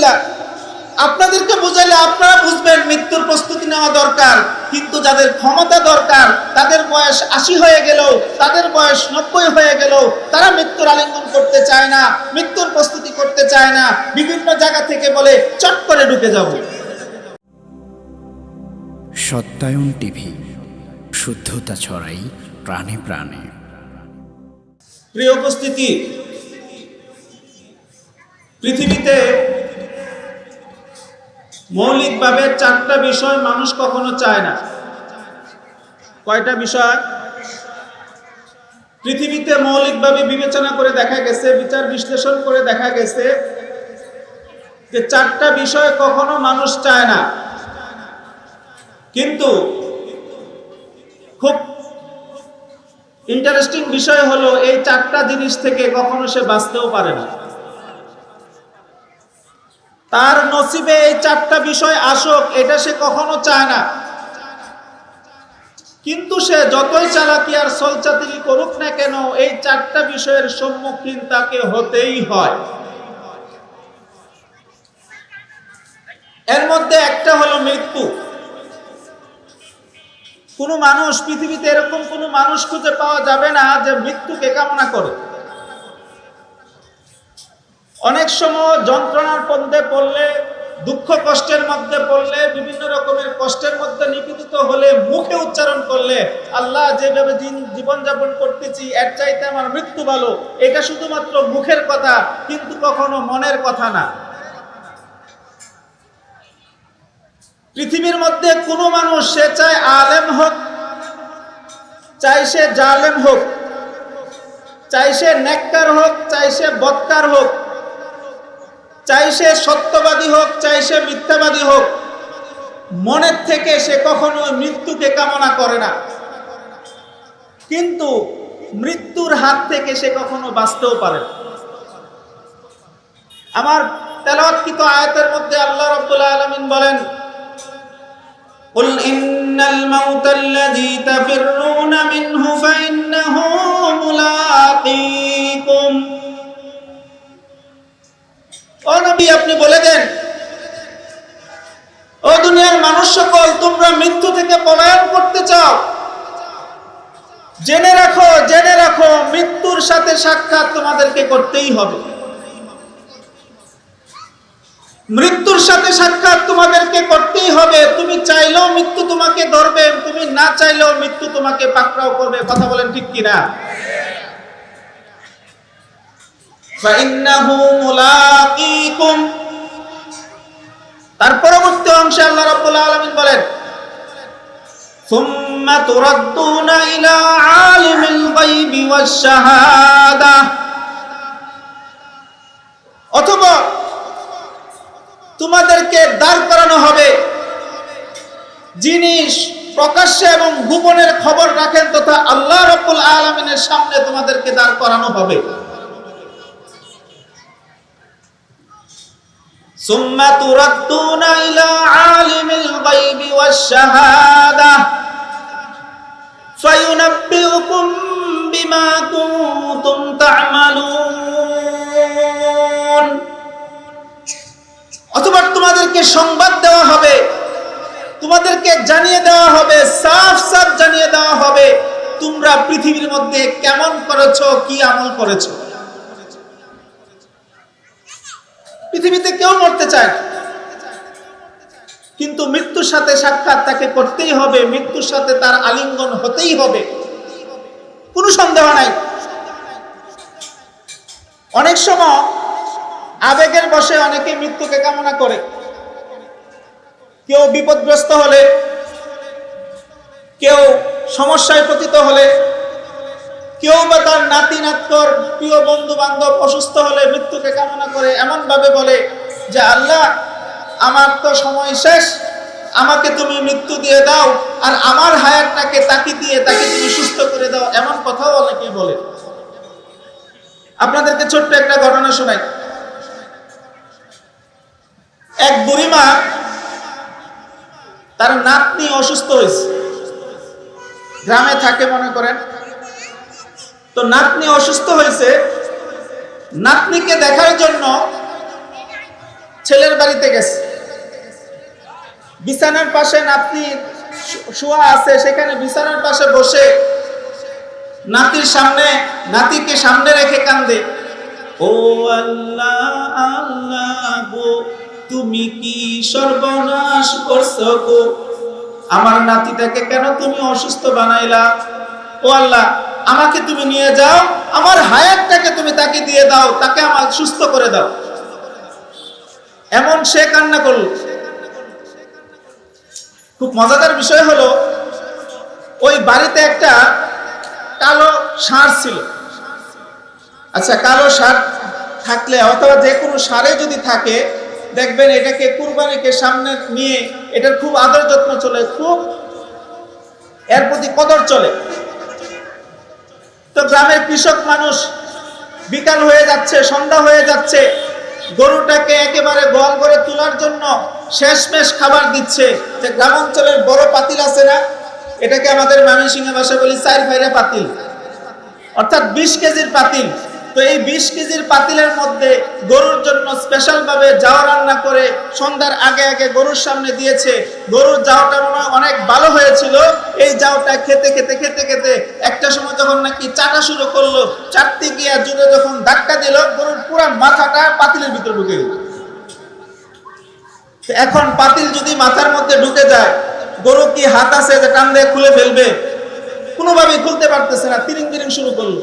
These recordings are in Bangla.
আলহামদুলিল্লাহ। আপনাদেরকে বুঝাইলে আপনারা বুঝবেন মৃত্যুর প্রস্তুতি নেওয়া দরকার কিন্তু যাদের ক্ষমতা দরকার তাদের বয়স আশি হয়ে গেল তাদের বয়স নব্বই হয়ে গেল তারা মৃত্যুর আলিঙ্গন করতে চায় না মৃত্যুর প্রস্তুতি করতে চায় না বিভিন্ন জায়গা থেকে বলে চট করে ঢুকে যাব। সত্যায়ন টিভি শুদ্ধতা ছড়াই প্রাণে প্রাণে। প্রিয় উপস্থিতি পৃথিবীতে মৌলিকভাবে চারটা বিষয় মানুষ কখনো চায় না। কয়টা বিষয়? পৃথিবীতে মৌলিকভাবে বিবেচনা করে দেখা গেছে, বিচার বিশ্লেষণ করে দেখা গেছে যে চারটা বিষয় কখনো মানুষ চায় না। কিন্তু খুব ইন্টারেস্টিং বিষয় হলো, এই চারটা জিনিস থেকে কখনো সে বাঁচতেও পারে না। তার নসিবে এই চারটা বিষয় আসুক, এটা সে কখনো চায় না। কিন্তু সে যতই চালাকি আর সলচাতিরি করুক না কেন, এই চারটা বিষয়ের সম্মুখীন তাকে হতেই হয়। এর মধ্যে একটা হলো মৃত্যু। কোনো মানুষ, পৃথিবীতে এরকম কোনো মানুষ খুঁজে পাওয়া যাবে না যে মৃত্যুকে কামনা করে। অনেক সময় যন্ত্রণার মধ্যে পড়লে, দুঃখ কষ্টের মধ্যে পড়লে, বিভিন্ন রকমের কষ্টের মধ্যে নিপীড়িত হলে, মুখে উচ্চারণ করলে, আল্লাহ যেভাবে জীবনযাপন করতেছি, এর চাইতে আমার মৃত্যু ভালো, এটা শুধুমাত্র মুখের কথা, কিন্তু কখনো মনের কথা না। পৃথিবীর মধ্যে কোনো মানুষ, সে চায় আলেম হোক চাই সে জালেম হোক চাই সে নেককার হোক চাই সে বৎকার হোক চাই সে সত্যবাদী হোক চাই সে মিথ্যাবাদী হোক মনের থেকে সে কখনো মৃত্যুকে কামনা করে না কিন্তু মৃত্যুর হাত থেকে সে কখনো বাঁচতেও পারে না আমার তেলাওয়াতকৃত আয়াতের মধ্যে আল্লাহ রাব্বুল আলামিন বলেন قل إن الموت الذي تفرون منه فإنه ملاقيكم ও আপনি বলে দেন। ও দুনিয়ার মানুষ সকল, তোমরা মৃত্যু থেকে পলায়ন করতে চাও। জেনে রাখো জেনে রাখো, মৃত্যুর সাথে সাক্ষাৎ তোমাদেরকে করতেই হবে। মৃত্যুর সাথে সাক্ষাৎ তোমাদেরকে করতেই হবে। তুমি চাইলেও মৃত্যু তোমাকে ধরবে, তুমি না চাইলেও মৃত্যু তোমাকে পাকড়াও করবে। কথা বলেন ঠিক কিনা? তার পরবর্তী অংশে আল্লাহ বলেন অথবা তোমাদেরকে দাঁড় করানো হবে, যিনি প্রকাশ্যে এবং গোপনের খবর রাখেন তথা আল্লাহ রব্বুল আলমিনের সামনে তোমাদেরকে দাঁড় করানো হবে। ثم تردون إلى عالم الغيب والشهادة فينبئكم بما كنتم تعملون অথবা তোমাদেরকে সংবাদ দেওয়া হবে তোমাদেরকে জানিয়ে দেওয়া হবে সাফ সাফ জানিয়ে দেওয়া হবে তোমরা পৃথিবীর মধ্যে কেমন করেছো কি আমল করেছো পৃথিবীতে কেউ মরতে চায় কিন্তু মৃত্যুর সাথে সাক্ষাৎ তাকে করতেই হবে, মৃত্যুর সাথে তার আলিঙ্গন হতেই হবে। কোনো সন্দেহ নাই। অনেক সময় আবেগের বসে অনেকে মৃত্যুকে কামনা করে। কেউ বিপদগ্রস্ত হলে, কেউ সমস্যায় পতিত হলে কেউ বা তার নাতি, নাতকর, প্রিয় বন্ধু বান্ধব অসুস্থ হলে মৃত্যুকে কামনা করে এমন ভাবে বলে যে, আল্লাহ, আমার তো সময় শেষ, আমাকে তুমি মৃত্যু দিয়ে দাও আর আমার হায়াতটাকে তাকে দিয়ে, তাকে তুমি সুস্থ করে দাও। এমন কথাও অনেকে বলে। আপনাদেরকে ছোট্ট একটা ঘটনা শোনাই। এক বুড়িমা, তার নাতনি অসুস্থ হয়েছে। গ্রামে থাকে মনে করেন। তো নাতনি অসুস্থ হয়েছে। নাতনিকে দেখার জন্য ছেলের বাড়িতে গেছে। বিছানার পাশে নাতনি শোয়া আছে, সেখানে বিছানার পাশে বসে নাতির সামনে, নাতিকে সামনে রেখে কান্দে। ও আল্লাহ আল্লাহ গো, তুমি কি সর্বনাশ করছ গো? আমার নাতিটাকে কেন তুমি অসুস্থ বানাইলা? ও আল্লাহ আমাকে তুমি নিয়ে যাও, আমার হায়াতটাকে তুমি তাকে দিয়ে দাও, তাকে আমার সুস্থ করে দাও। এমন সে কান্না করল। খুব মজাদার বিষয় হলো, ওই বাড়িতে একটা কালো ষাঁড় ছিল। আচ্ছা কালো ষাঁড় থাকলে অথবা যে কোনো ষাঁড়ে যদি থাকে, দেখবেন এটাকে কুরবানিকে সামনে নিয়ে এটার খুব আদর যত্ন চলে, খুব এর প্রতি কদর চলে। তো গ্রামের কৃষক মানুষ বিকাল হয়ে যাচ্ছে, সন্ধ্যা হয়ে যাচ্ছে। গরুটাকে একেবারে গোয়াল করে তোলার জন্য শেষমেশ খাবার দিচ্ছে। যে গ্রামাঞ্চলের বড় পাতিল আছে না, এটাকে আমাদের ময়মনসিংহ ভাষা বলি চার ফাইরা পাতিল। অর্থাৎ বিশ কেজির পাতিল। তো এই বিশ কেজির পাতিলের মধ্যে গরুর জন্য স্পেশাল ভাবে জাও রান্না করে সন্ধ্যার আগে আগে গরুর সামনে দিয়েছে। গরুর জাওটা মনে অনেক ভালো হয়েছিল। এই জাওটা খেতে খেতে খেতে খেতে একটা সময় যখন নাকি চাটা শুরু করল, চারটি গিয়া জুড়ে যখন ধাক্কা দিল, গরুর পুরো মাথাটা পাতিলের ভিতরে ঢুকে গেল। এখন পাতিল যদি মাথার মধ্যে ঢুকে যায়, গরু কি হাত আছে যে টান দিয়ে খুলে ফেলবে? কোনোভাবেই খুলতে পারতেছে না। তিরিং তিরিং শুরু করল।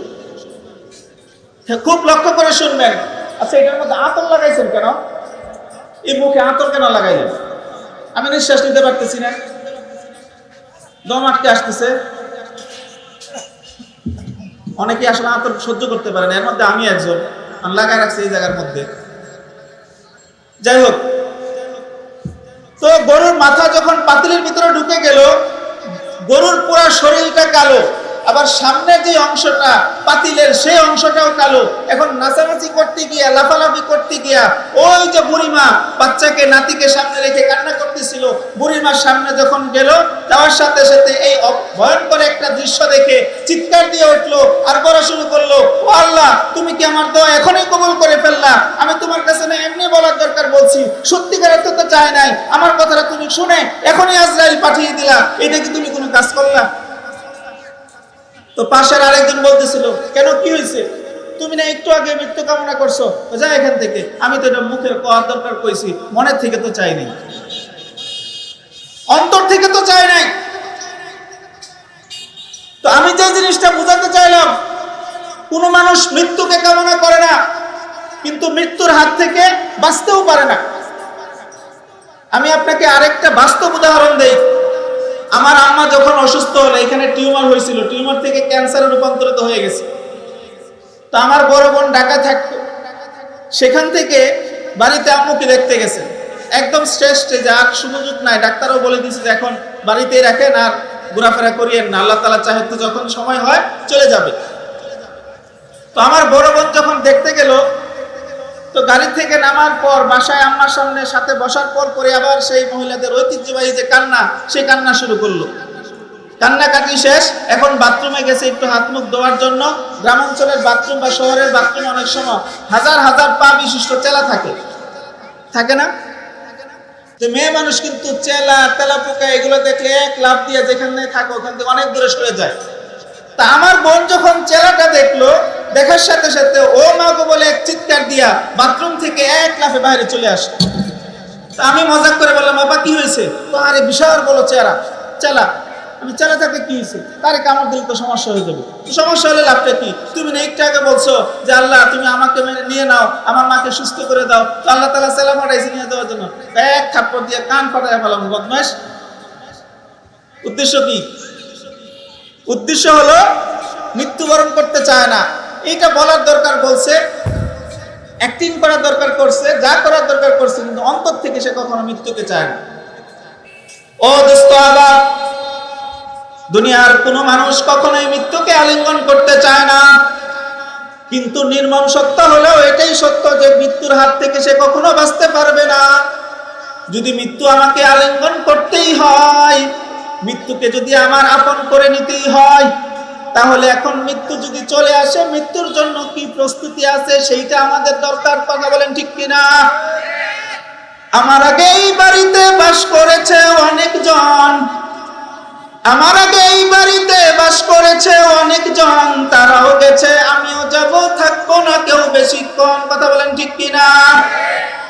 খুব লক্ষ্য করে শুনবেন। আচ্ছা এটার মধ্যে আতর লাগাইছেন কেন? এই মুখে আতর কেন লাগাইলেন? আমি নিঃশ্বাস নিতে পারতেছি না। দম আটকে আসতেছে। অনেকে আসলে আতর সহ্য করতে পারে না। এর মধ্যে আমি একজন। আমি লাগাই রাখছি এই জায়গার মধ্যে। যাই হোক। তো গরুর মাথা যখন পাতিলের ভিতরে ঢুকে গেল, গরুর পুরা শরীরটা কালো। আবার সামনের যে অংশটা, পাতিলের সেই অংশটাও কালো। এখন নাচানাচি করতে গিয়া, লাফালাফি করতে গিয়া, ওই যে বুড়িমা বাচ্চাকে, নাতিকে সামনে রেখে কান্না করতেছিল। বুড়িমার সামনে যখন গেল, যাওয়ার সাথে সাথে এই ভয়ঙ্কর একটা দৃশ্য দেখে চিৎকার দিয়ে উঠল, আর বলা শুরু করল, ও আল্লাহ, তুমি কি আমার দোয়া এখনই কবুল করে ফেললা? আমি তোমার কাছে না, এমনি বলার দরকার বলছি। সত্যিকারের তো তো চাই নাই। আমার কথাটা তুমি শুনে এখনই আজরাইল পাঠিয়ে দিলা। এটা কি তুমি কোনো কাজ করলা? তো পাশের আরেকজন বলতেছিল, কেন, কি হয়েছে তুমি না একটু আগে মৃত্যু কামনা করছ যা এখান থেকে। আমি তো এটা মুখের কওয়ার দরকার কইছি, মনের থেকে তো চাই নাই। অন্তর থেকে তো চাই নাই। তো আমি যে জিনিসটা বোঝাতে চাইলাম, কোন মানুষ মৃত্যুকে কামনা করে না, কিন্তু মৃত্যুর হাত থেকে বাঁচতেও পারে না। আমি আপনাকে আরেকটা বাস্তব উদাহরণ দেই। আমার আম্মা যখন অসুস্থ হলো, এখানে টিউমার হয়েছিল, টিউমার থেকে ক্যান্সারে রূপান্তরিত হয়ে গেছে। তো আমার বড় বোন ঢাকা থাকতো। সেখান থেকে বাড়িতে আম্মুকে দেখতে গেছে। একদম শ্রেষ্ঠ যে আর সুযোগ নাই, ডাক্তারও বলে দিয়েছে যে এখন বাড়িতেই রাখেন আর ঘোরাফেরা করিয়েন না। আল্লাহ তালা চাহে তো যখন সময় হয় চলে যাবে। তো আমার বড় বোন যখন দেখতে গেল তো গাড়ি থেকে নামার পর বাসায় আম্মার সামনে সাথে বসার পর পরে আবার সেই মহিলাদের ঐতিহ্যবাহী যে কান্না সে কান্না শুরু করল। কান্নাকাটি শেষ, এখন বাথরুমে গেছে একটু হাত মুখ ধোয়ার জন্য। গ্রামাঞ্চলের বাথরুম বা শহরের বাথরুম অনেক সময় হাজার হাজার পা বিশিষ্ট চেলা থাকে। থাকে না? তো মেয়ে মানুষ কিন্তু চেলা তেলা পোকা এগুলো দেখলে এক লাভ দিয়ে যেখানে থাকে ওখান থেকে অনেক দূরে সরে যায়। তা আমার বোন যখন চেলাটা দেখল, দেখার সাথে সাথে ও মা গো বলে এক চিৎকার দিয়া বাথরুম থেকে এক লাফে বাইরে চলে আসে তা আমি মজাক করে বললাম বাবা কি হয়েছে? তো আরে বিশাল বলো চেহারা চেলা, আমি চেলা থাকে কি হয়েছে? তারে কামড় দিলে তো সমস্যা হয়ে যাবে। সমস্যা হলে লাভটা কি? তুমি না একটু আগে বলছো যে, আল্লাহ, তুমি আমাকে মেনে নিয়ে নাও, আমার মাকে সুস্থ করে দাও। তো আল্লাহ তালা চেলা পাঠাইছে নিয়ে দেওয়ার জন্য। এক থাপ্পড় দিয়ে কান ফাটাই ফেলাম বদমাস উদ্দেশ্য কি? উদ্দেশ্য হলো মৃত্যুবরণ করতে চায় না। এইটা বলার দরকার বলছে অ্যাক্টিং করার দরকার করছে, যা করার দরকার করছে, কিন্তু অন্তর থেকে সে কখনো মৃত্যুকে চায় না। ও দোস্ত আবার, দুনিয়ার কোনো মানুষ কখনোই মৃত্যুকে আলিঙ্গন করতে চায় না। কিন্তু নির্মম সত্য হলেও এটাই সত্য যে মৃত্যুর হাত থেকে সে কখনো বাঁচতে পারবে না। যদি মৃত্যু আমাকে আলিঙ্গন করতেই হয় মৃত্যুকে যদি আমার আপন করে নিতেই হয়, তাহলে এখন মৃত্যু যদি চলে আসে, মৃত্যুর জন্য কি প্রস্তুতি আছে সেইটা আমাদের দরকার কথা বলেন ঠিক কিনা? আমার আগে এই বাড়িতে বাস করেছে অনেকজন। আমার আগে এই বাড়িতে বাস করেছে অনেকজন। তারাও গেছে, আমিও যাব, থাকব না কেউ বেশিক্ষণ, কথা বলেন ঠিক কিনা?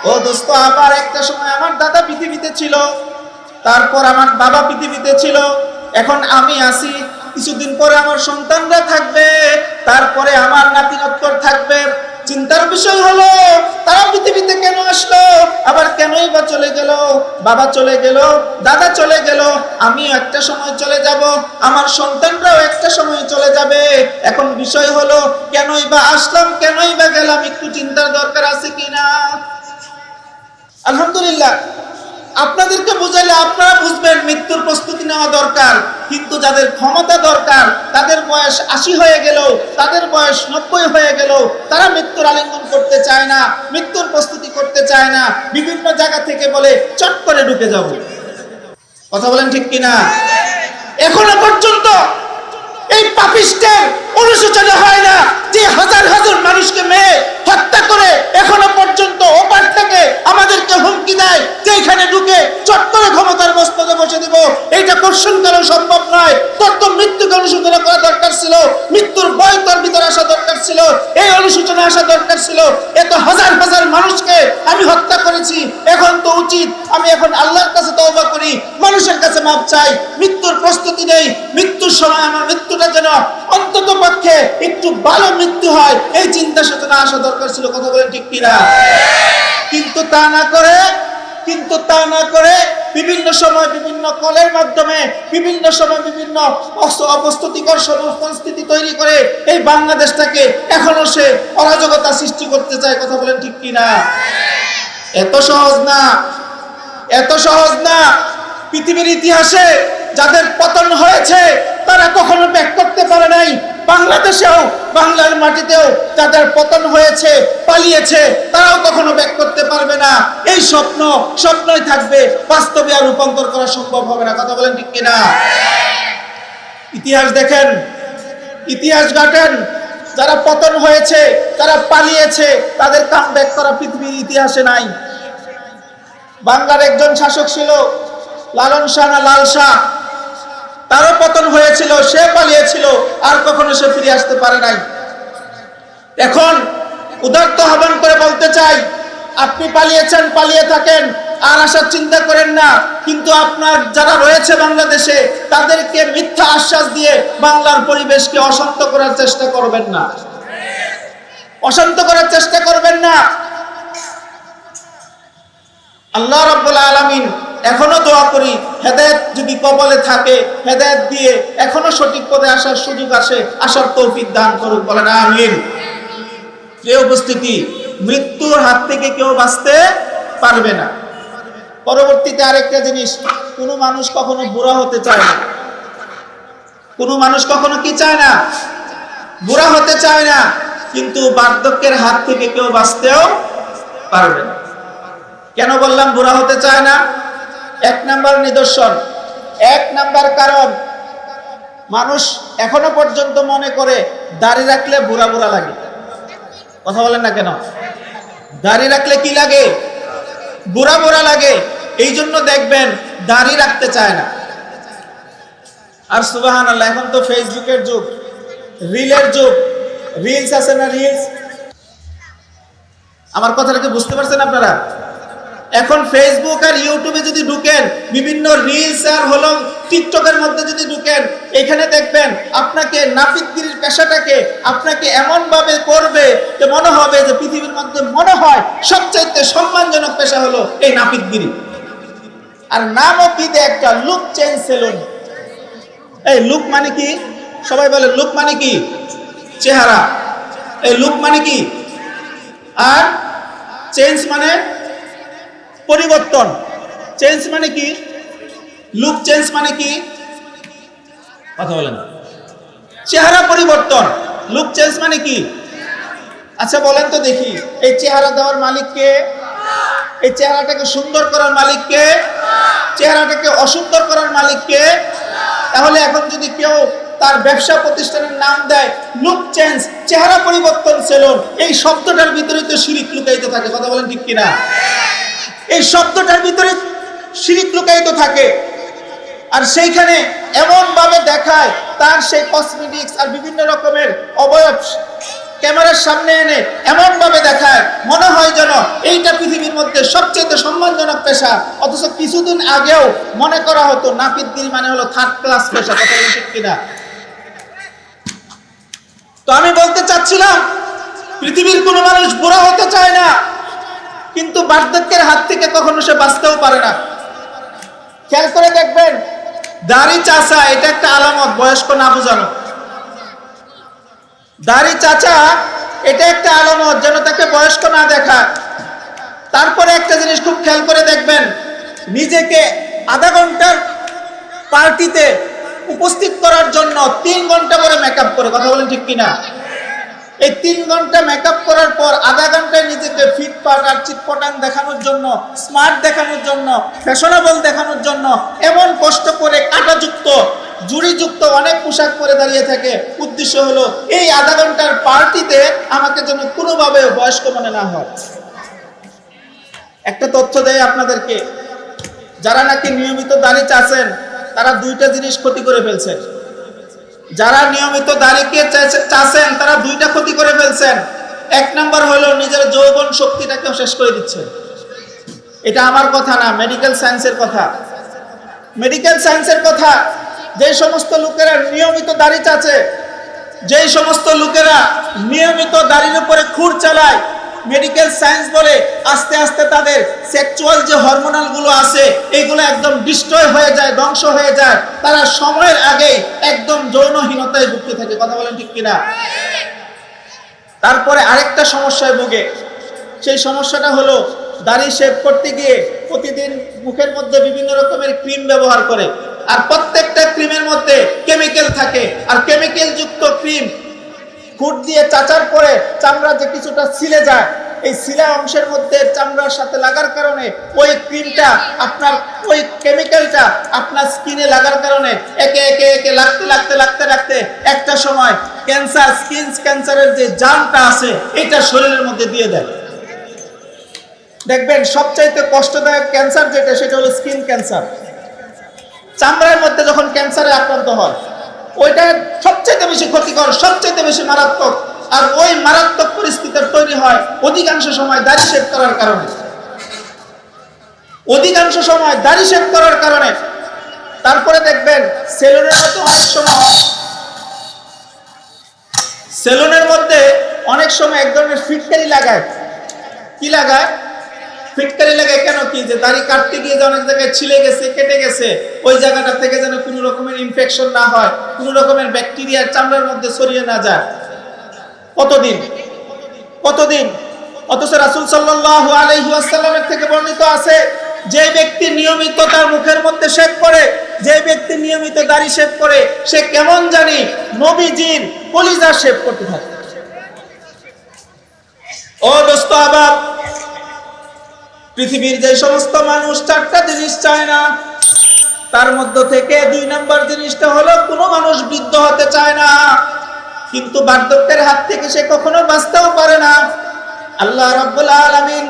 ও দোস্ত, আবার একটা সময় আমার দাদা পৃথিবীতে ছিল। তারপর আমার বাবা পৃথিবীতে ছিল। এখন আমি আসি কিছুদিন পরে আমার সন্তানরা থাকবে, তারপরে আমার নাতি নাতিনত্তর থাকবে। চিন্তার বিষয় হলো, তারা পৃথিবীতে কেন আসলো? আবার কেনই বা চলে গেল? বাবা চলে গেল, দাদা চলে গেল, আমিও একটা সময় চলে যাব, আমার সন্তানরাও একটা সময় চলে যাবে। এখন বিষয় হলো, কেনই বা আসলাম, কেনই বা গেলাম, একটু চিন্তার দরকার আছে কিনা? আলহামদুলিল্লাহ আপনাদেরকে বুঝাইলে আপনারা বুঝবেন মৃত্যুর প্রস্তুতি নেওয়া দরকার, কিন্তু যাদের ক্ষমতা দরকার, তাদের বয়স আশি হয়ে গেল তাদের বয়স নব্বই হয়ে গেল তারা মৃত্যুর আলিঙ্গন করতে চায় না, মৃত্যুর প্রস্তুতি করতে চায় না, বিভিন্ন জায়গা থেকে বলে চট করে ঢুকে যাব। কথা বলেন ঠিক কিনা? এখনও পর্যন্ত এই পাপিষ্টের অনুশোচনা হয় না যে হাজার হাজার মানুষকে মেয়ে হত্যা করে এখনও পর্যন্ত ওপার থেকে আমাদেরকে হুমকি দেয় যে এখানে ঢুকে চট করে ক্ষমতার বস্তাতে বসে দিব। এইটা কৌশল করা সম্ভব নয়? তোর মৃত্যুকে অনুশোচনা করা দরকার ছিল। মৃত্যুর ভয় তোর ভিতরে আসা দরকার ছিল। এই অনুশোচনা আসা দরকার ছিল। এত হাজার হাজার মানুষকে আমি হত্যা করেছি। এখন তো উচিত আমি এখন আল্লাহর কাছে তওবা করি। মানুষের কাছে মাপ চাই। মৃত্যুর প্রস্তুতি নেই। মৃত্যুর সময় আমার মৃত্যুটা যেন অন্তত পক্ষে একটু ভালো মৃত্যু হয়, এই চিন্তা চেতনা আসা দরকার ছিল, কথা বলেন ঠিক কিনা? কিন্তু তা না করে, কিন্তু তা না করে বিভিন্ন সময় বিভিন্ন কলের মাধ্যমে, বিভিন্ন সময় বিভিন্ন অপ্রস্তুতিকর সম- তৈরি করে এই বাংলাদেশটাকে এখনও সে অরাজকতা সৃষ্টি করতে চায়, কথা বলেন ঠিক কিনা? এত সহজ না, এত সহজ না। পৃথিবীর ইতিহাসে যাদের পতন হয়েছে, তারা কখনো ব্যাক করতে পারে নাই। বাংলাদেশেও, বাংলার মাটিতেও যাদের পতন হয়েছে, পালিয়েছে, তারাও কখনো ব্যাক করতে পারবে না। এই স্বপ্ন, স্বপ্নই থাকবে। বাস্তবে আর রূপান্তর করা সম্ভব হবে না। কথা বলেন ঠিক কিনা? ইতিহাস দেখেন, ইতিহাস ঘাটেন। যারা পতন হয়েছে তারা পালিয়েছে, তাদের কাম ব্যাক করা পৃথিবীর ইতিহাসে নাই। বাংলার একজন শাসক ছিল লালন শাহ না লাল শাহ? তারও পতন হয়েছিল, সে পালিয়েছিল, আর কখনো সে ফিরে আসতে পারে নাই। এখন উদার্ত আহ্বান করে বলতে চাই, আপনি পালিয়েছেন, পালিয়ে থাকেন, আর আসার চিন্তা করেন না, কিন্তু আপনার যারা রয়েছে বাংলাদেশে, তাদেরকে মিথ্যা আশ্বাস দিয়ে বাংলার পরিবেশকে অশান্ত করার চেষ্টা করবেন না। অশান্ত করার চেষ্টা করবেন না। আল্লাহ রাব্বুল আলামিন এখনও দোয়া করি, হেদায়েত যদি কপালে থাকে, হেদায়েত দিয়ে এখনও সঠিক পথে আসার সুযোগ আসে, আসার তৌফিক দান করুক বলেন আমিন। প্রিয় উপস্থিতি, মৃত্যুর হাত থেকে কেউ বাঁচতে পারবে না। পরবর্তীতে আরেকটা জিনিস, কোনো মানুষ কখনো বুড়া হতে চায় না। কোনো মানুষ কখনো কি চায় না? বুড়া হতে চায় না, কিন্তু বার্ধক্যের হাত থেকে কেউ বাঁচতেও পারবে না। কেন বললাম বুড়া হতে চায় না? এক নাম্বার নিদর্শন, এক নাম্বার কারণ, মানুষ এখনও পর্যন্ত মনে করে দাড়ি রাখলে বুড়া বুড়া লাগে। কথা বলেন না কেন? দাড়ি রাখলে কি লাগে? বুড়া বুড়া লাগে। এই জন্য দেখবেন দাড়ি রাখতে চায় না। আর সুবাহান আল্লাহ এখন তো ফেসবুকের যুগ, রিলের যুগ। রিলস আছে না রিলস? আমার কথাটা কি বুঝতে পারছেন আপনারা? এখন ফেসবুক আর ইউটিউবে যদি ঢুকেন, বিভিন্ন রিলস আর হলো টিকটকের মধ্যে যদি ঢুকেন, এখানে দেখবেন আপনাকে নাপিতগিরির পেশাটাকে আপনাকে এমন ভাবে করবে যে মনে হবে যে পৃথিবীর মধ্যে মনে হয় সবচাইতে সম্মানজনক পেশা হলো এই নাপিতগিরি। আর নামও কি একটা লুক চেঞ্জ সেলুন এই লুক মানে কি? সবাই বলে লুক মানে কি? চেহারা। এই লুক মানে কি? আর চেঞ্জ মানে পরিবর্তন। চেঞ্জ মানে কি? লুক চেঞ্জ মানে কি? কথা বলেন। চেহারা পরিবর্তন। লুক চেঞ্জ মানে কি? আচ্ছা বলেন তো দেখি। এই চেহারা দেওয়ার মালিককে এই চেহারাটাকে সুন্দর করার মালিককে চেহারাটাকে অসুন্দর করার মালিককে তাহলে এখন যদি কেউ তার ব্যবসা প্রতিষ্ঠানের নাম দেয় লুক চেঞ্জ চেহারা পরিবর্তন সেলুন এই শব্দটার ভিতরে তো শিরিক লুকাইতে থাকে। কথা বলেন ঠিক কিনা? এই শব্দটার ভিতরে শিরিক লুকায়িত থাকে। আর সেইখানে এমন ভাবে দেখায় তার সেই কসমেটিক্স আর বিভিন্ন রকমের অবয়ব ক্যামেরার সামনে এনে এমন ভাবে দেখায়, মনে হয় যেন এইটা পৃথিবীর মধ্যে সবচেয়ে সম্মানজনক পেশা। অথচ কিছুদিন আগেও মনে করা হতো নাপিত নাপিতগিরি মানে হলো থার্ড ক্লাস পেশা, কথা কিনা। তো আমি বলতে চাচ্ছিলাম, পৃথিবীর কোনো মানুষ বুড়া হতে চায় না। কিন্তু বার্ধক্যের হাত থেকে কখনো সে বাঁচতেও পারে না। খেয়াল করে দেখবেন, দাড়ি চাচা, এটা একটা আলামত, বয়স্ক না বোঝানো। দাড়ি চাচা, এটা একটা আলামত, যেন তাকে বয়স্ক না দেখায়। তারপরে একটা জিনিস খুব খেয়াল করে দেখবেন, নিজেকে আধা ঘণ্টার পার্টিতে উপস্থিত করার জন্য তিন ঘণ্টা করে মেকআপ করে, কথা বলেন ঠিক কিনা? এই তিন ঘণ্টা মেকআপ করার পর আধা ঘন্টায় নিজেকে ফিটফাট আর চিটপটান দেখানোর জন্য স্মার্ট দেখানোর জন্য ফ্যাশনেবল দেখানোর জন্য, এমন কষ্ট করে কাটাযুক্ত, জুড়িযুক্ত অনেক পোশাক পরে দাঁড়িয়ে থাকে। উদ্দেশ্য হলো, এই আধা ঘণ্টার পার্টিতে আমাকে যেন কোনোভাবে বয়স্ক মনে না হয়। একটা তথ্য দেয় আপনাদেরকে, যারা নাকি নিয়মিত দাড়ি চাচ্ছেন তারা দুইটা জিনিস ক্ষতি করে ফেলছেন। যারা নিয়মিত দাড়িকে চা- চাচ্ছেন, তারা দুইটা ক্ষতি করে ফেলছেন। এক নাম্বার হলো নিজের যৌবন শক্তিটাকেও শেষ করে দিচ্ছে। এটা আমার কথা না মেডিকেল সায়েন্সের কথা। মেডিকেল সায়েন্সের কথা, যে সমস্ত লোকেরা নিয়মিত দাড়ি চাচে যেই সমস্ত লোকেরা নিয়মিত দাড়ির উপরে খুর চালায় মেডিকেল সায়েন্স বলে আস্তে আস্তে তাদের সেক্সুয়াল যে হরমোনালগুলো আছে, এগুলো একদম ডিস্ট্রয় হয়ে যায়, ধ্বংস হয়ে যায়। তারা সময়ের আগেই একদম যৌনহীনতায় ভুগতে থাকে। কথা বলেন ঠিক কিনা? তারপরে আরেকটা সমস্যায় ভোগে। সেই সমস্যাটা হলো, দাড়ি শেভ করতে গিয়ে প্রতিদিন মুখের মধ্যে বিভিন্ন রকমের ক্রিম ব্যবহার করে। আর প্রত্যেকটা ক্রিমের মধ্যে কেমিক্যাল থাকে। আর কেমিক্যাল যুক্ত ক্রিম ফুট দিয়ে চাচার পরে চামড়া যে কিছুটা ছিলে যায়, এই সিলা অংশের মধ্যে চামড়ার সাথে লাগার কারণে ওই ক্রিমটা আপনার, ওই কেমিক্যালটা আপনার স্কিনে লাগার কারণে একে একে একে লাগতে লাগতে লাগতে লাগতে একটা সময় ক্যান্সার স্কিন ক্যান্সারের যে জামটা আছে, এটা শরীরের মধ্যে দিয়ে দেয়। দেখবেন, সবচাইতে কষ্টদায়ক ক্যান্সার যেটা, সেটা হলো স্কিন ক্যান্সার চামড়ার মধ্যে যখন ক্যান্সারে আক্রান্ত হয় ওইটা সবচাইতে বেশি ক্ষতিকর, সবচাইতে বেশি মারাত্মক। আর ওই মারাত্মক পরিস্থিতির তৈরি হয় অধিকাংশ সময় দাড়ি শেভ করার কারণে। অধিকাংশ সময় দাড়ি শেভ করার কারণে। তারপরে দেখবেন, সেলুনের মতো অনেক সময় সেলুনের মধ্যে অনেক সময় এক ধরনের ফিটকারি লাগায়। কি লাগায়? ফিটকারি লাগায় কেন কি? যে দাড়ি কাটতে গিয়ে যে অনেক জায়গায় ছিলে গেছে, কেটে গেছে, ওই জায়গাটা থেকে যেন কোনো রকমের ইনফেকশন না হয়, কোনো রকমের ব্যাকটেরিয়া চামড়ার মধ্যে ছড়িয়ে না যায়। কতদিন? কতদিন? অথচ রাসূল সাল্লাল্লাহু আলাইহি ওয়াসাল্লামের থেকে বর্ণিত আছে, যে ব্যক্তি নিয়মিত তার মুখের মধ্যে শেভ করে, যে ব্যক্তি নিয়মিত দাড়ি শেভ করে, সে কেমন জানি নবীজির কলিজা শেভ করতে থাকে। ও দোস্ত আবার পৃথিবীর যে সমস্ত মানুষ চারটা জিনিস চায় না, তার মধ্য থেকে দুই নম্বর জিনিসটা হলো, কোনো মানুষ বৃদ্ধ হতে চায় না। কিন্তু বার্ধক্যের হাত থেকে সে কখনো বাঁচতেও পারে না। আল্লাহ রাব্বুল আলামিন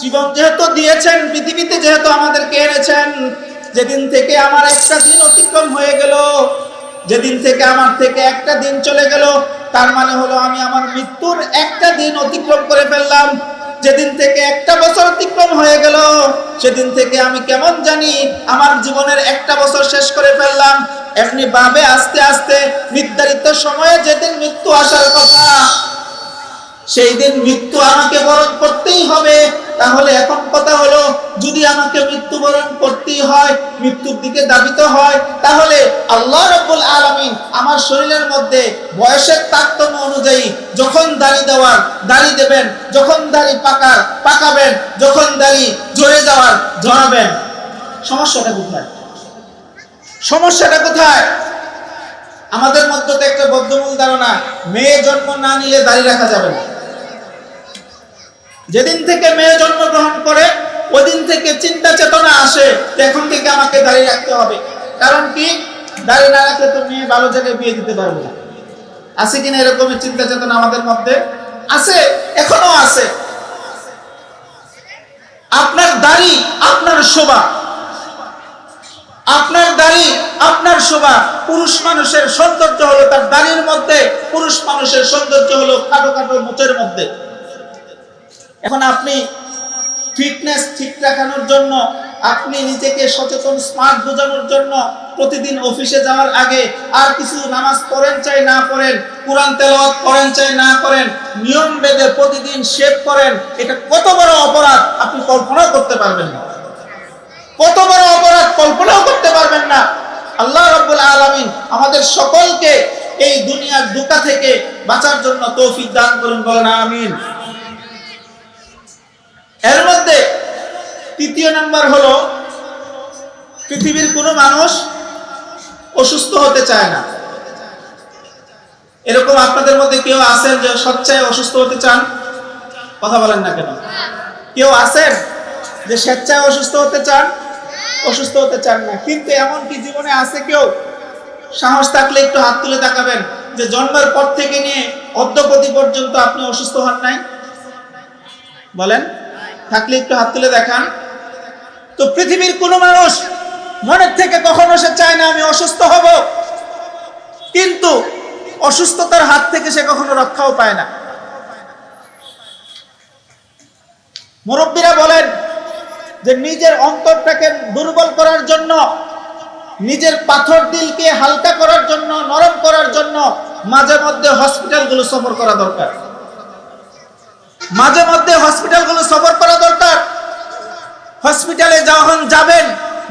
জীবন যেহেতু দিয়েছেন, পৃথিবীতে যেহেতু আমাদেরকে এনেছেন, যেদিন থেকে আমার একটা দিন অতিক্রম হয়ে গেল, যেদিন থেকে আমার থেকে একটা দিন চলে গেল, তার মানে হলো আমি আমার মৃত্যুর একটা দিন অতিক্রম করে ফেললাম। যেদিন থেকে একটা বছর অতিক্রম হয়ে গেল, সেদিন থেকে আমি কেমন জানি আমার জীবনের একটা বছর শেষ করে ফেললাম। এমনি ভাবে আস্তে আস্তে নির্ধারিত সময়ে যেদিন মৃত্যু আসার কথা, সেই দিন মৃত্যু আমাকে বরণ করতেই হবে। তাহলে এখন কথা হলো, যদি আমাকে মৃত্যুবরণ করতেই হয়, মৃত্যুর দিকে দাবিত হয়, তাহলে আল্লাহ রব্বুল আলামিন আমার শরীরের মধ্যে বয়সের তারতম্য অনুযায়ী যখন দাড়ি দেওয়ার, দাড়ি দেবেন, যখন দাড়ি পাকার, পাকাবেন, যখন দাড়ি ঝরে যাওয়ার ঝরাবেন সমস্যাটা কোথায়? সমস্যাটা কোথায়? আমাদের মধ্যে একটা বদ্ধমূল ধারণা, মেয়ে জন্ম না নিলে দাড়ি রাখা যাবে না। যেদিন থেকে মেয়ে জন্মগ্রহণ করে ওই দিন থেকে চিন্তা চেতনা আসে এখন থেকে আমাকে দাঁড়িয়ে রাখতে হবে। কারণ কি? দাঁড়িয়ে না রাখলে তো মেয়ে ভালো জায়গায় বিয়ে দিতে পারবে না। আছে কিনা এরকমের চিন্তা চেতনা আমাদের মধ্যে? আছে, এখনও আছে। আপনার দাড়ি আপনার শোভা। আপনার দাড়ি আপনার শোভা। পুরুষ মানুষের সৌন্দর্য হলো তার দাড়ির মধ্যে, পুরুষ মানুষের সৌন্দর্য হলো কাটো কাটো মুচের মধ্যে। এখন আপনি ফিটনেস ঠিক রাখানোর জন্য, আপনি নিজেকে সচেতন স্মার্ট বোঝানোর জন্য প্রতিদিন অফিসে যাওয়ার আগে আর কিছু নামাজ পড়েন চাই, না পড়েন, কোরআন তেলাওয়াত করেন চাই, না করেন, নিয়ম বেদে প্রতিদিন শেভ করেন, এটা কত বড় অপরাধ আপনি কল্পনাও করতে পারবেন না। কত বড় অপরাধ কল্পনাও করতে পারবেন না। আল্লাহ রাব্বুল আলামিন আমাদের সকলকে এই দুনিয়ার দুকা থেকে বাঁচার জন্য তৌফিক দান করুন, বলেন আমিন। এর মধ্যে তৃতীয় নাম্বার হলো, পৃথিবীর কোনো মানুষ অসুস্থ হতে চায় না। এরকম আপনাদের মধ্যে কেউ আছেন যে স্বেচ্ছায় অসুস্থ হতে চান? কথা বলেন না কেন? কেউ আছেন যে স্বেচ্ছায় অসুস্থ হতে চান? অসুস্থ হতে চান না। কিন্তু এমন কি জীবনে আছে কেউ, সাহস থাকলে একটু হাত তুলে তাকাবেন যে জন্মের পর থেকে নিয়ে অদ্যপতি পর্যন্ত আপনি অসুস্থ হন নাই। বলেন। থাকলে একটু হাত তুলে দেখান। তো পৃথিবীর কোনো মানুষ মনের থেকে কখনো সে চায় না, আমি অসুস্থ হব। কিন্তু অসুস্থতার হাত থেকে সে কখনো রক্ষাও পায় না। মুরব্বীরা বলেন যে, নিজের অন্তরটাকে দুর্বল করার জন্য, নিজের পাথর দিলকে হালকা করার জন্য, নরম করার জন্য মাঝে মধ্যে হসপিটালগুলো সফর করা দরকার। মাঝে মধ্যে হসপিটালগুলো সফর করা দরকার। হসপিটালে যখন যাবেন,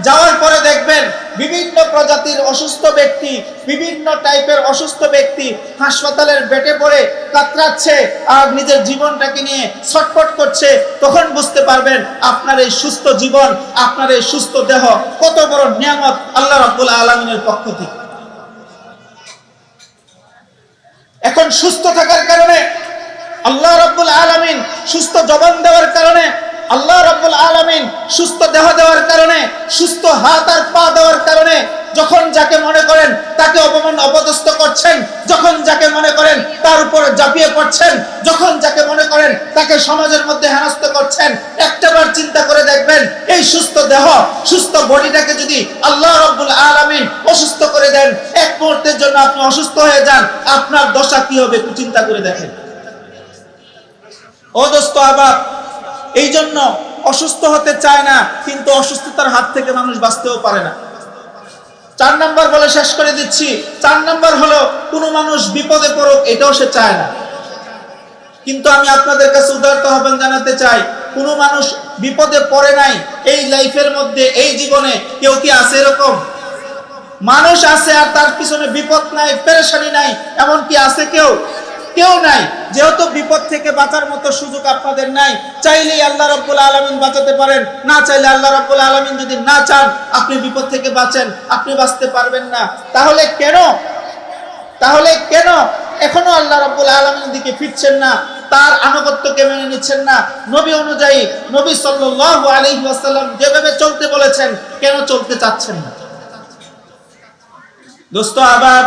যাওয়ার পরে দেখবেন বিভিন্ন প্রজাতির অসুস্থ ব্যক্তি, বিভিন্ন টাইপের অসুস্থ ব্যক্তি হাসপাতালের বেটে পড়ে কাতরাচ্ছে আর নিজের জীবনটাকে নিয়ে ছটফট করছে। তখন বুঝতে পারবেন আপনার এই সুস্থ জীবন, আপনার এই সুস্থ দেহ কত বড় নিয়ামত আল্লাহ রাব্বুল আলমিনের পক্ষ থেকে। এখন সুস্থ থাকার কারণে আল্লাহ রাব্বুল আলামিন সুস্থ জবান দেওয়ার কারণে, আল্লাহ রাব্বুল আলামিন সুস্থ দেহ দেওয়ার কারণে, সুস্থ হাত আর পা দেওয়ার কারণে যখন যাকে মনে করেন তাকে অপমান অপদস্থ করছেন, যখন যাকে মনে করেন তার উপরে ঝাঁপিয়ে পড়ছেন, যখন যাকে মনে করেন তাকে সমাজের মধ্যে হেনস্থ করছেন একটাবার চিন্তা করে দেখবেন, এই সুস্থ দেহ, সুস্থ বডিটাকে যদি আল্লাহ রাব্বুল আলামিন অসুস্থ করে দেন, এক মুহূর্তের জন্য আপনি অসুস্থ হয়ে যান, আপনার দশা কি হবে একটু চিন্তা করে দেখেন। ও দোস্ত আবাব এই জন্য অসুস্থ হতে চায় না, কিন্তু অসুস্থতার হাত থেকে মানুষ বাঁচতেও পারে না। চার বলে শেষ করে দিচ্ছি। চার হলো, কোনো মানুষ বিপদে পড়ুক, এটাও সে চায় না। কিন্তু আমি আপনাদের কাছে জানাতে চাই, কোনো মানুষ বিপদে পড়ে নাই এই লাইফের মধ্যে, এই জীবনে কেউ কি আছে এরকম? মানুষ আছে আর তার পিছনে বিপদ নাই, পেরেশানি নাই এমন কি আছে কেউ? কেউ নাই। যেহেতু বিপদ থেকে বাঁচার মতো সুযোগ আপনাদের নাই, চাইলেই আল্লাহ রাব্বুল আলামিন বাঁচাতে পারেন। না চাইলে আল্লাহ রাব্বুল আলামিন যদি না চান, আপনি বিপদ থেকে বাঁচেন, আপনি বাঁচতে পারবেন না। তাহলে কেন? তাহলে কেন? এখনও আল্লাহ রাব্বুল আলামিনের দিকে ফিরছেন না। তার আনুগত্যকে মেনে নিচ্ছেন না। নবী অনুযায়ী নবী সাল্লাল্লাহু আলাইহি ওয়াসাল্লাম যেভাবে চলতে বলেছেন, কেন চলতে চাচ্ছেন না? দোস্ত, আবার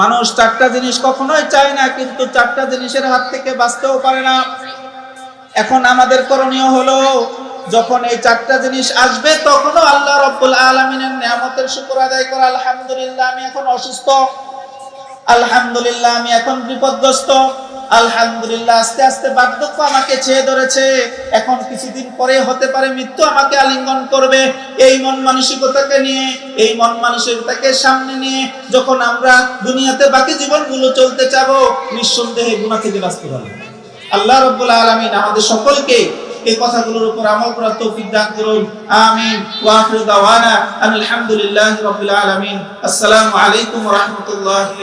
মানুষ চারটা জিনিস কখনোই চায় না, কিন্তু চারটা জিনিসের হাত থেকে বাঁচতেও পারে না। এখন আমাদের করণীয় হলো, যখন এই চারটা জিনিস আসবে, তখনও আল্লাহ রব্বুল আলমিনের নিয়ামতের শুকুর আদায় করা, আলহামদুলিল্লাহ আমি এখন অসুস্থ, আলহামদুলিল্লাহ আমি এখন বিপদগ্রস্ত। আলহামদুলিল্লাহ, আস্তে আস্তে বার্ধক্য আমাকে ছেয়ে ধরেছে। এখন কিছুদিন পরে হতে পারে মৃত্যু আমাকে আলিঙ্গন করবে। এই মন মানসিকতাকে নিয়ে, এই মন মানসিকতাকে সামনে নিয়ে যখন আমরা দুনিয়াতে বাকি জীবনগুলো চলতে চাবো, নিঃসন্দেহে গুণা থেকে বাঁচতে পারব আল্লাহ রব্বুল আলমিন আমাদের সকলকে এই কথাগুলোর উপর আমল করার তৌফিক দান করুন। আমিন। দাওয়ানা আসসালামু আলাইকুম ওয়া রাহমাতুল্লাহি